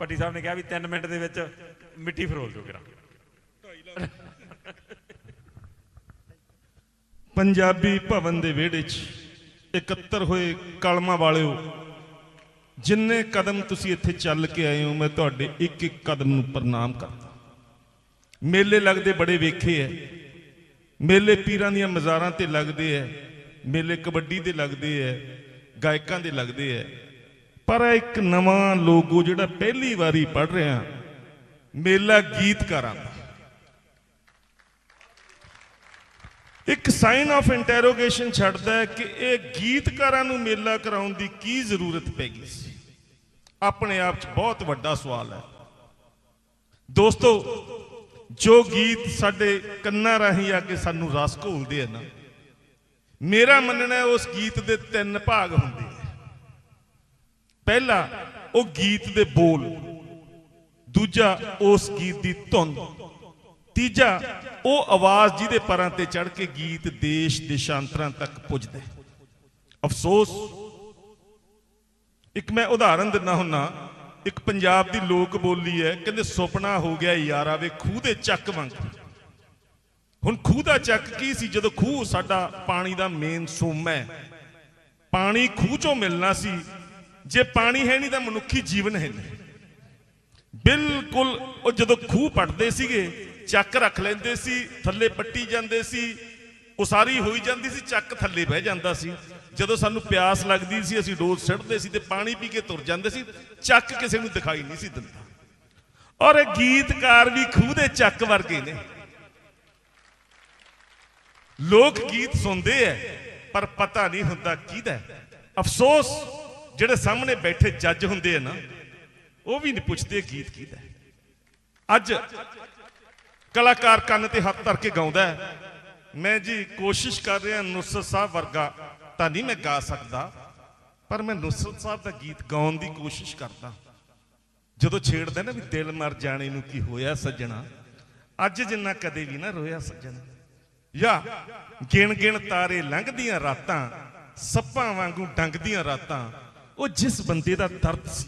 ਪੱਟੀ ਸਾਹਿਬ ਨੇ ਕਿਹਾ ਵੀ 3 ਮਿੰਟ ਦੇ ਵਿੱਚ ਮਿੱਟੀ ਫਰੋਲ ਦਿਓ ਕਰਾ। ਪੰਜਾਬੀ ਭਵਨ ਦੇ ਵਿਹੜੇ 'ਚ ਇਕੱਤਰ ਹੋਏ ਕਲਮਾਂ ਵਾਲਿਓ, ਜਿੰਨੇ ਕਦਮ ਤੁਸੀਂ ਇੱਥੇ ਚੱਲ ਕੇ ਆਏ ਹੋ, ਮੈਂ ਤੁਹਾਡੇ ਇੱਕ ਇੱਕ ਕਦਮ ਨੂੰ ਪ੍ਰਣਾਮ ਕਰਦਾ। ਮੇਲੇ ਲੱਗਦੇ ਬੜੇ ਵੇਖੇ ਐ। ਮੇਲੇ ਪੀਰਾਂ ਦੀਆਂ ਮਜ਼ਾਰਾਂ ਤੇ ਲੱਗਦੇ ਐ। ਮੇਲੇ ਕਬੱਡੀ ਦੇ ਲੱਗਦੇ ਐ। ਗਾਇਕਾਂ ਦੇ ਲੱਗਦੇ ਐ। ਪਰ ਇੱਕ ਨਵਾਂ ਲੋਗੋ ਜਿਹੜਾ ਪਹਿਲੀ ਵਾਰੀ ਪੜ ਰਿਹਾ, ਮੇਲਾ ਗੀਤਕਾਰਾਂ ਦਾ। ਇੱਕ ਸਾਈਨ ਆਫ ਇੰਟਰੋਗੇਸ਼ਨ ਛੱਡਦਾ ਹੈ ਕਿ ਇਹ ਗੀਤਕਾਰਾਂ ਨੂੰ ਮੇਲਾ ਕਰਾਉਣ ਦੀ ਕੀ ਜ਼ਰੂਰਤ ਪੈ ਗਈ ਸੀ। ਆਪਣੇ ਆਪ 'ਚ ਬਹੁਤ ਵੱਡਾ ਸਵਾਲ ਹੈ। ਦੋਸਤੋ, ਜੋ ਗੀਤ ਸਾਡੇ ਕੰਨਾਂ ਰਾਹੀਂ ਆ ਕੇ ਸਾਨੂੰ ਰਸ ਘੋਲਦੇ ਆ ਨਾ, ਮੇਰਾ ਮੰਨਣਾ ਉਸ ਗੀਤ ਦੇ ਤਿੰਨ ਭਾਗ ਹੁੰਦੇ ਪਹਿਲਾ ਉਹ ਗੀਤ ਦੇ ਬੋਲ, ਦੂਜਾ ਉਸ ਗੀਤ ਦੀ ਧੁਨ, ਤੀਜਾ ਉਹ ਆਵਾਜ਼ ਜਿਹਦੇ ਪਰਾਂ ਤੇ ਚੜ ਕੇ ਗੀਤ ਦੇਸ਼ ਦੇਸ਼ਾਂਤਰਾਂ ਤੱਕ ਪੁੱਜਦਾ ਅਫਸੋਸ, ਇੱਕ ਮੈਂ ਉਦਾਹਰਨ ਦਿੰਦਾ ਹੁੰਨਾ, ਇੱਕ ਪੰਜਾਬ ਦੀ ਲੋਕ ਬੋਲੀ ਹੈ, ਕਹਿੰਦੇ ਸੁਪਨਾ ਹੋ ਗਿਆ ਯਾਰਾ ਵੇ ਖੂਹ ਦੇ ਚੱਕ ਵਾਂਗ। ਹੁਣ ਖੂਹ ਦਾ ਚੱਕ ਕੀ ਸੀ, ਜਦੋਂ ਖੂਹ ਸਾਡਾ ਪਾਣੀ ਦਾ ਮੇਨ ਸੋਮ ਹੈ। ਪਾਣੀ ਖੂਹ ਚੋਂ ਮਿਲਣਾ ਸੀ ਜੇ ਪਾਣੀ ਹੈ ਨਹੀਂ ਤਾਂ ਮਨੁੱਖੀ ਜੀਵਨ ਹੈ ਨਹੀਂ। ਬਿਲਕੁਲ, ਉਹ ਜਦੋਂ ਖੂਹ ਪੱਟਦੇ ਸੀਗੇ, ਚੱਕ ਰੱਖ ਲੈਂਦੇ ਸੀ, ਥੱਲੇ ਪੱਟੀ ਜਾਂਦੇ ਸੀ, ਉਸਾਰੀ ਹੋਈ ਜਾਂਦੀ ਸੀ, ਚੱਕ ਥੱਲੇ ਬਹਿ ਜਾਂਦਾ ਸੀ। ਜਦੋਂ ਸਾਨੂੰ ਪਿਆਸ ਲੱਗਦੀ ਸੀ, ਅਸੀਂ ਡੋਲ ਛੱਡਦੇ ਸੀ ਤੇ ਪਾਣੀ ਪੀ ਕੇ ਤੁਰ ਜਾਂਦੇ ਸੀ, ਚੱਕ ਕਿਸੇ ਨੂੰ ਦਿਖਾਈ ਨਹੀਂ ਸੀ ਦਿੰਦਾ। ਔਰ ਇਹ ਗੀਤਕਾਰ ਵੀ ਖੂਹ ਦੇ ਚੱਕ ਵਰਗੇ ਨੇ। ਲੋਕ ਗੀਤ ਸੁਣਦੇ ਐ, ਪਰ ਪਤਾ ਨਹੀਂ ਹੁੰਦਾ ਕਿਹਦਾ ਅਫਸੋਸ ਜਿਹੜੇ ਸਾਹਮਣੇ ਬੈਠੇ ਜੱਜ ਹੁੰਦੇ ਆ ਨਾ, ਉਹ ਵੀ ਨਹੀਂ ਪੁੱਛਦੇ ਗੀਤ ਕਿਹਦਾ ਹੈ। ਅੱਜ ਕਲਾਕਾਰ ਕੰਨ ਤੇ ਹੱਥ ਧਰ ਕੇ ਗਾਉਂਦਾ ਹੈ, ਮੈਂ ਜੀ ਕੋਸ਼ਿਸ਼ ਕਰ ਰਿਹਾ ਨੁਸਰਤ ਸਾਹਿਬ ਵਰਗਾ ਤਾਂ ਨਹੀਂ ਮੈਂ ਗਾ ਸਕਦਾ, ਪਰ ਮੈਂ ਨੁਸਰਤ ਸਾਹਿਬ ਦਾ ਗੀਤ ਗਾਉਣ ਦੀ ਕੋਸ਼ਿਸ਼ ਕਰਦਾ ਜਦੋਂ ਛੇੜਦਾ ਨਾ ਵੀ ਦਿਲ ਮਰ ਜਾਣੇ ਨੂੰ ਕੀ ਹੋਇਆ ਸੱਜਣਾ, ਅੱਜ ਜਿੰਨਾ ਕਦੇ ਵੀ ਨਾ ਰੋਇਆ ਸੱਜਣਾ ਯਾ ਗਿਣ ਗਿਣ ਤਾਰੇ ਲੰਘਦੀਆਂ ਰਾਤਾਂ, ਸੱਪਾਂ ਵਾਂਗੂ ਡੰਗਦੀਆਂ ਰਾਤਾਂ ਉਹ ਜਿਸ ਬੰਦੇ ਦਾ ਦਰਦ ਸੀ,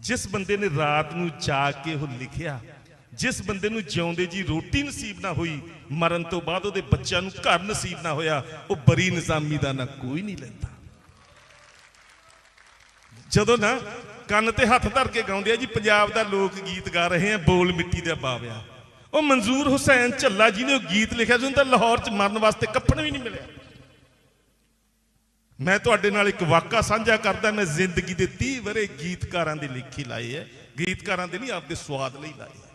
ਜਿਸ ਬੰਦੇ ਨੇ ਰਾਤ ਨੂੰ ਜਾਗ ਕੇ ਉਹ ਲਿਖਿਆ, ਜਿਸ ਬੰਦੇ ਨੂੰ ਜਿਉਂਦੇ ਜੀ ਰੋਟੀ ਨਸੀਬ ਨਾ ਹੋਈ, ਮਰਨ ਤੋਂ ਬਾਅਦ ਉਹਦੇ ਬੱਚਿਆਂ ਨੂੰ ਘਰ ਨਸੀਬ ਨਾ ਹੋਇਆ, ਉਹ ਬਰੀ ਨਿਜ਼ਾਮੀ ਦਾ ਨਾ ਕੋਈ ਨਹੀਂ ਲੈਂਦਾ। ਜਦੋਂ ਨਾ ਕੰਨ ਤੇ ਹੱਥ ਧਰ ਕੇ ਗਾਉਂਦੇ ਆ ਜੀ, ਪੰਜਾਬ ਦਾ ਲੋਕ ਗੀਤ ਗਾ ਰਹੇ ਆ, ਬੋਲ ਮਿੱਟੀ ਦਾ ਬਾਵਿਆ ਉਹ ਮਨਜ਼ੂਰ ਹੁਸੈਨ ਝੱਲਾ ਜੀ ਨੇ ਉਹ ਗੀਤ ਲਿਖਿਆ ਸੀ, ਉਹਨੂੰ ਤਾਂ ਲਾਹੌਰ 'ਚ ਮਰਨ ਵਾਸਤੇ ਕੱਪੜ ਵੀ ਨਹੀਂ ਮਿਲਿਆ। ਮੈਂ ਤੁਹਾਡੇ ਨਾਲ ਇੱਕ ਵਾਕਾ ਸਾਂਝਾ ਕਰਦਾ ਮੈਂ ਜ਼ਿੰਦਗੀ ਦੇ 30 ਵਰੇ ਗੀਤਕਾਰਾਂ ਦੀ ਲਿਖੀ ਲਾਏ ਹੈ ਗੀਤਕਾਰਾਂ ਦੇ ਨਹੀਂ ਆਪਦੇ ਸਵਾਦ ਲਈ ਲਾਏ ਹੈ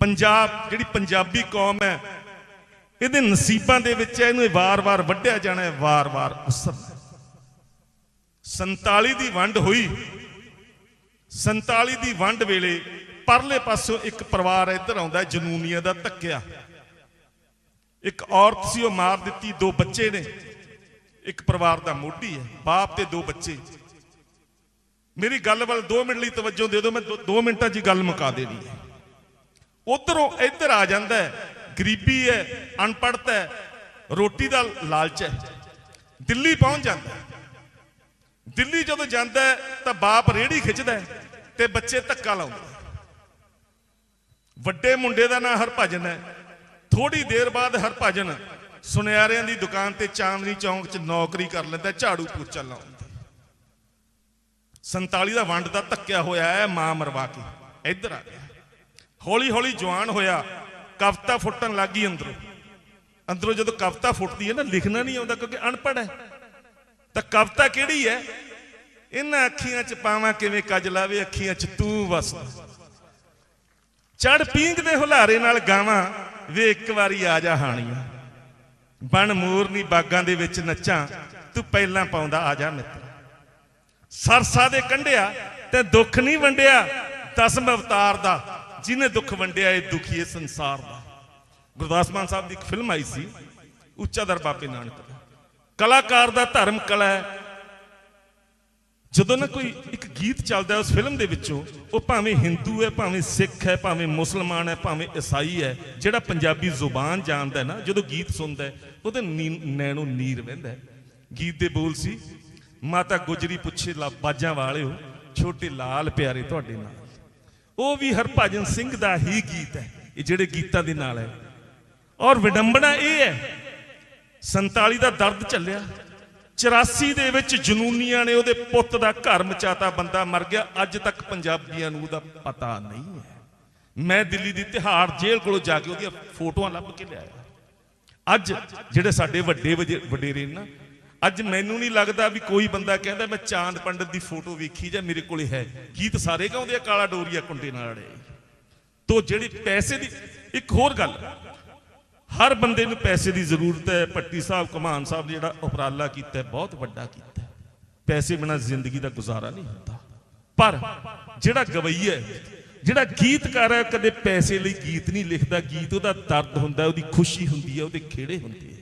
ਪੰਜਾਬ ਜਿਹੜੀ ਪੰਜਾਬੀ ਕੌਮ ਹੈ ਇਹਦੇ ਨਸੀਬਾਂ ਦੇ ਵਿੱਚ ਇਹਨੂੰ ਵਾਰ-ਵਾਰ ਵੱਢਿਆ ਜਾਣਾ ਹੈ ਵਾਰ-ਵਾਰ ਉਸਰਨਾ 47 ਦੀ ਵੰਡ ਹੋਈ। 47 ਦੀ ਵੰਡ ਵੇਲੇ ਪਰਲੇ ਪਾਸੋਂ ਇੱਕ ਪਰਿਵਾਰ ਇੱਧਰ ਆਉਂਦਾ ਹੈ, ਦਾ ਧੱਕਿਆ। ਇੱਕ ਔਰਤ ਸੀ ਉਹ ਮਾਰ ਦਿੱਤੀ ਦੋ ਬੱਚੇ ਨੇ। ਇੱਕ ਪਰਿਵਾਰ ਦਾ ਮੋਢੀ ਹੈ, ਬਾਪ ਤੇ ਦੋ ਬੱਚੇ। ਮੇਰੀ ਗੱਲ ਵੱਲ 2 ਮਿੰਟ ਲਈ ਤਵੱਜੋ ਦੇ ਦਿਓ, ਮੈਂ 2 ਮਿੰਟਾਂ 'ਚ ਗੱਲ ਮੁਕਾ ਦੇਣੀ ਹੈ। ਉਧਰੋਂ ਇੱਧਰ ਆ ਜਾਂਦਾ ਹੈ, ਗਰੀਬੀ ਹੈ ਅਨਪੜ੍ਹਤਾ ਹੈ, ਰੋਟੀ ਦਾ ਲਾਲਚ ਹੈ। ਦਿੱਲੀ ਪਹੁੰਚ ਜਾਂਦਾ ਹੈ। ਦਿੱਲੀ ਜਦੋਂ ਜਾਂਦਾ ਹੈ, ਤਾਂ ਬਾਪ ਰੇੜੀ ਖਿੱਚਦਾ ਹੈ ਤੇ ਬੱਚੇ ਧੱਕਾ ਲਾਉਂਦੇ ਵੱਡੇ ਮੁੰਡੇ ਦਾ ਨਾਂ ਹਰਭਜਨ ਹੈ ਥੋੜੀ ਦੇਰ ਬਾਅਦ ਹਰਭਜਨ ਸੁਨਿਆਰਿਆਂ ਦੀ ਦੁਕਾਨ ਤੇ ਚਾਂਦਨੀ ਚੌਂਕ 'ਚ ਨੌਕਰੀ ਕਰ ਲੈਂਦਾ, ਝਾੜੂ ਪੋਚਾ ਲਾਉਂਦਾ। 47 ਦਾ ਵੰਡ ਦਾ ਧੱਕਿਆ ਹੋਇਆ ਹੈ, ਮਾਂ ਮਰਵਾ ਕੇ। ਇੱਧਰ ਆ ਗਿਆ। ਹੌਲੀ ਹੌਲੀ ਜਵਾਨ ਹੋਇਆ, ਕਵਿਤਾ ਫੁੱਟਣ ਲੱਗੀ ਅੰਦਰੋਂ। ਅੰਦਰੋਂ ਜਦੋਂ ਕਵਿਤਾ ਫੁੱਟਦੀ ਹੈ ਨਾ, ਲਿਖਣਾ ਨਹੀਂ ਆਉਂਦਾ ਕਿਉਂਕਿ ਅਨਪੜ੍ਹ ਹੈ। ਤਾਂ ਕਵਿਤਾ ਕਿਹੜੀ ਹੈ? ਇਹਨਾਂ ਅੱਖੀਆਂ 'ਚ ਪਾਵਾਂ ਕਿਵੇਂ ਕੱਜ ਲਾਵੇ, ਅੱਖੀਆਂ 'ਚ ਤੂੰ ਵਸ। ਚੜ ਪੀਂਘ ਦੇ ਹੁਲਾਰੇ ਨਾਲ ਗਾਵਾਂ, ਵੇ ਇੱਕ ਵਾਰੀ ਆ ਜਾ ਹਾਣੀਆਂ। ਬਣ ਮੋਰਨੀ ਬਾਗਾਂ ਦੇ ਵਿੱਚ ਨੱਚਾਂ, ਤੂੰ ਪਹਿਲਾਂ ਪਾਉਂਦਾ ਆ ਜਾ ਮਿੱਤਰ। ਸਰਸਾ ਦੇ ਕੰਢਿਆ ਤੇ ਦੁੱਖ ਨਹੀਂ ਵੰਡਿਆ, ਦਸਮ ਅਵਤਾਰ ਦਾ ਜਿਹਨੇ ਦੁੱਖ ਵੰਡਿਆ ਇਹ ਦੁਖੀਏ ਸੰਸਾਰ ਦਾ। ਗੁਰਦਾਸ ਮਾਨ ਸਾਹਿਬ ਦੀ ਇੱਕ ਫਿਲਮ ਆਈ ਸੀ, ਉੱਚਾ ਦਰ ਬਾਬੇ ਨਾਨਕ ਦਾ। ਕਲਾਕਾਰ ਦਾ ਧਰਮ ਕਲਾ ਹੈ ਜਦੋਂ ਨਾ ਕੋਈ ਇੱਕ ਗੀਤ ਚੱਲਦਾ ਉਸ ਫਿਲਮ ਦੇ ਵਿੱਚੋਂ, ਉਹ ਭਾਵੇਂ ਹਿੰਦੂ ਹੈ, ਭਾਵੇਂ ਸਿੱਖ ਹੈ, ਭਾਵੇਂ ਮੁਸਲਮਾਨ ਹੈ, ਭਾਵੇਂ ਈਸਾਈ ਹੈ, ਜਿਹੜਾ ਪੰਜਾਬੀ ਜ਼ੁਬਾਨ ਜਾਣਦਾ ਨਾ, ਜਦੋਂ ਗੀਤ ਸੁਣਦਾ ਉਹਦੇ ਨੀ- ਨੈਣੋਂ ਨੀਰ ਵਹਿੰਦਾ ਗੀਤ ਦੇ ਬੋਲ ਸੀ, ਮਾਤਾ ਗੁਜਰੀ ਪੁੱਛੇ ਲਾ, ਬਾਜਾਂ ਵਾਲਿਓ, ਛੋਟੇ ਲਾਲ ਪਿਆਰੇ ਤੁਹਾਡੇ ਨਾਲ। ਉਹ ਵੀ ਹਰਭਜਨ ਸਿੰਘ ਦਾ ਹੀ ਗੀਤ ਹੈ, ਇਹ ਜਿਹੜੇ ਗੀਤਾਂ ਦੇ ਨਾਲ ਹੈ। ਔਰ ਵਿਡੰਬਣਾ ਇਹ ਹੈ 47 ਦਾ ਦਰਦ ਚੱਲਿਆ 84 ਦੇ ਵਿੱਚ ਜਨੂਨੀਆਂ ਨੇ ਉਹਦੇ ਪੁੱਤ ਦਾ ਘਰ ਮਚਾਤਾ, ਬੰਦਾ ਮਰ ਗਿਆ। ਅੱਜ ਤੱਕ ਪੰਜਾਬੀਆਂ ਨੂੰ ਉਹਦਾ ਪਤਾ ਨਹੀਂ ਹੈ। ਮੈਂ ਦਿੱਲੀ ਦੀ ਤਿਹਾੜ ਜੇਲ੍ਹ ਕੋਲੋਂ ਜਾ ਕੇ ਉਹਦੀਆਂ ਫੋਟੋਆਂ ਲੱਭ ਕੇ ਲਿਆਇਆ। ਅੱਜ ਜਿਹੜੇ ਸਾਡੇ ਵੱਡੇ ਵਜੇ- ਵਡੇਰੇ ਨੇ ਨਾ, ਅੱਜ ਮੈਨੂੰ ਨਹੀਂ ਲੱਗਦਾ ਵੀ ਕੋਈ ਬੰਦਾ ਕਹਿੰਦਾ, ਮੈਂ ਚਾਂਦ ਪੰਡਤ ਦੀ ਫੋਟੋ ਵੇਖੀ ਜਾਂ ਮੇਰੇ ਕੋਲੇ ਹੈ। ਗੀਤ ਸਾਰੇ ਗਾਉਂਦੇ ਆ, ਕਾਲਾ ਡੋਰੀਆ ਕੁੰਡੇ ਨਾਲ ਅੜੇ ਤੋ ਜਿਹੜੀ ਪੈਸੇ ਦੀ, ਇੱਕ ਹੋਰ ਗੱਲ ਹਰ ਬੰਦੇ ਨੂੰ ਪੈਸੇ ਦੀ ਜ਼ਰੂਰਤ ਹੈ ਪੱਟੀ ਸਾਹਿਬ, ਕਮਾਨ ਸਾਹਿਬ ਨੇ ਜਿਹੜਾ ਉਪਰਾਲਾ ਕੀਤਾ ਬਹੁਤ ਵੱਡਾ ਕੀਤਾ ਪੈਸੇ ਬਿਨਾਂ ਜ਼ਿੰਦਗੀ ਦਾ ਗੁਜ਼ਾਰਾ ਨਹੀਂ ਹੁੰਦਾ। ਪਰ ਜਿਹੜਾ ਗਵਈਆ ਹੈ, ਜਿਹੜਾ ਗੀਤਕਾਰ ਹੈ ਕਦੇ ਪੈਸੇ ਲਈ ਗੀਤ ਨਹੀਂ ਲਿਖਦਾ। ਗੀਤ ਉਹਦਾ ਦਰਦ ਹੁੰਦਾ, ਉਹਦੀ ਖੁਸ਼ੀ ਹੁੰਦੀ ਹੈ, ਉਹਦੇ ਖੇੜੇ ਹੁੰਦੇ ਹੈ।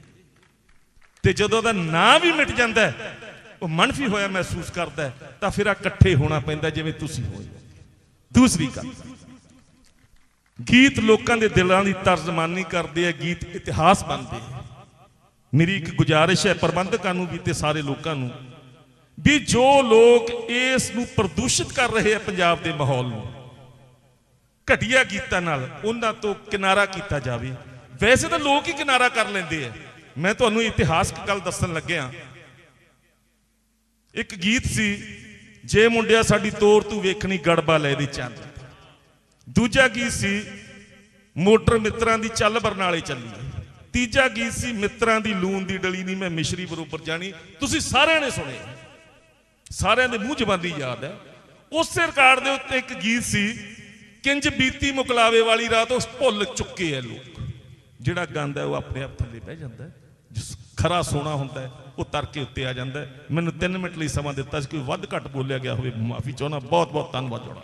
ਤੇ ਜਦੋਂ ਉਹਦਾ ਨਾਂ ਵੀ ਮਿਟ ਜਾਂਦਾ ਉਹ ਮਨਫੀ ਹੋਇਆ ਮਹਿਸੂਸ ਕਰਦਾ ਤਾਂ ਫਿਰ ਆ ਇਕੱਠੇ ਹੋਣਾ ਪੈਂਦਾ, ਜਿਵੇਂ ਤੁਸੀਂ ਹੋਏ ਦੂਸਰੀ ਗੱਲ ਗੀਤ ਲੋਕਾਂ ਦੇ ਦਿਲਾਂ ਦੀ ਤਰਜਮਾਨੀ ਕਰਦੇ ਆ, ਗੀਤ ਇਤਿਹਾਸ ਬਣਦੇ ਆ। ਮੇਰੀ ਇੱਕ ਗੁਜ਼ਾਰਿਸ਼ ਹੈ ਪ੍ਰਬੰਧਕਾਂ ਨੂੰ ਵੀ ਤੇ ਸਾਰੇ ਲੋਕਾਂ ਨੂੰ ਵੀ ਜੋ ਲੋਕ ਇਸ ਨੂੰ ਪ੍ਰਦੂਸ਼ਿਤ ਕਰ ਰਹੇ ਆ ਪੰਜਾਬ ਦੇ ਮਾਹੌਲ ਨੂੰ, ਘਟੀਆ ਗੀਤਾਂ ਨਾਲ ਉਹਨਾਂ ਤੋਂ ਕਿਨਾਰਾ ਕੀਤਾ ਜਾਵੇ। ਵੈਸੇ ਤਾਂ ਲੋਕ ਹੀ ਕਿਨਾਰਾ ਕਰ ਲੈਂਦੇ ਆ। ਮੈਂ ਤੁਹਾਨੂੰ ਇਤਿਹਾਸਕ ਗੱਲ ਦੱਸਣ ਲੱਗਿਆ। ਇੱਕ ਗੀਤ ਸੀ, ਜੇ ਮੁੰਡਿਆ ਸਾਡੀ ਤੋਰ ਤੂੰ ਵੇਖਣੀ, ਗੜਬਾ ਲੈ ਦੀ ਚੰਦ। ਦੂਜਾ ਗੀਤ ਸੀ? ਮੋਟਰ ਮਿੱਤਰਾਂ ਦੀ ਚੱਲ ਬਰਨਾਲੇ ਚੱਲੀ। ਤੀਜਾ ਗੀਤ ਸੀ? ਮਿੱਤਰਾਂ ਦੀ ਲੂਣ ਦੀ ਡਲੀ ਨਹੀਂ, ਮੈਂ ਮਿਸ਼ਰੀ ਬਰੋਬਰ ਜਾਣੀ। ਤੁਸੀਂ ਸਾਰਿਆਂ ਨੇ ਸੁਣੇ ਸਾਰਿਆਂ ਦੇ ਮੂੰਹ ਜ਼ਬਾਨੀ ਯਾਦ ਹੈ। ਉਸੇ ਰਿਕਾਰਡ ਦੇ ਉੱਤੇ ਇੱਕ ਗੀਤ ਸੀ, ਕਿੰਜ ਬੀਤੀ ਮੁਕਲਾਵੇ ਵਾਲੀ ਰਾਤ, ਉਸ ਭੁੱਲ ਚੁੱਕੇ ਆ ਲੋਕ। ਜਿਹੜਾ ਗਾਉਂਦਾ ਉਹ ਆਪਣੇ ਆਪ ਥੱਲੇ ਬਹਿ ਜਾਂਦਾ ਜਿਸ ਖਰਾ ਸੋਨਾ ਹੁੰਦਾ ਉਹ ਤਰ ਕੇ ਉੱਤੇ ਆ ਜਾਂਦਾ ਮੈਨੂੰ 3 ਮਿੰਟ ਲਈ ਸਮਾਂ ਦਿੱਤਾ ਸੀ ਕੋਈ ਵੱਧ ਘੱਟ ਬੋਲਿਆ ਗਿਆ ਹੋਵੇ। ਮਾਫੀ ਚਾਹੁੰਦਾ ਬਹੁਤ ਬਹੁਤ ਧੰਨਵਾਦ ਜੋੜਾ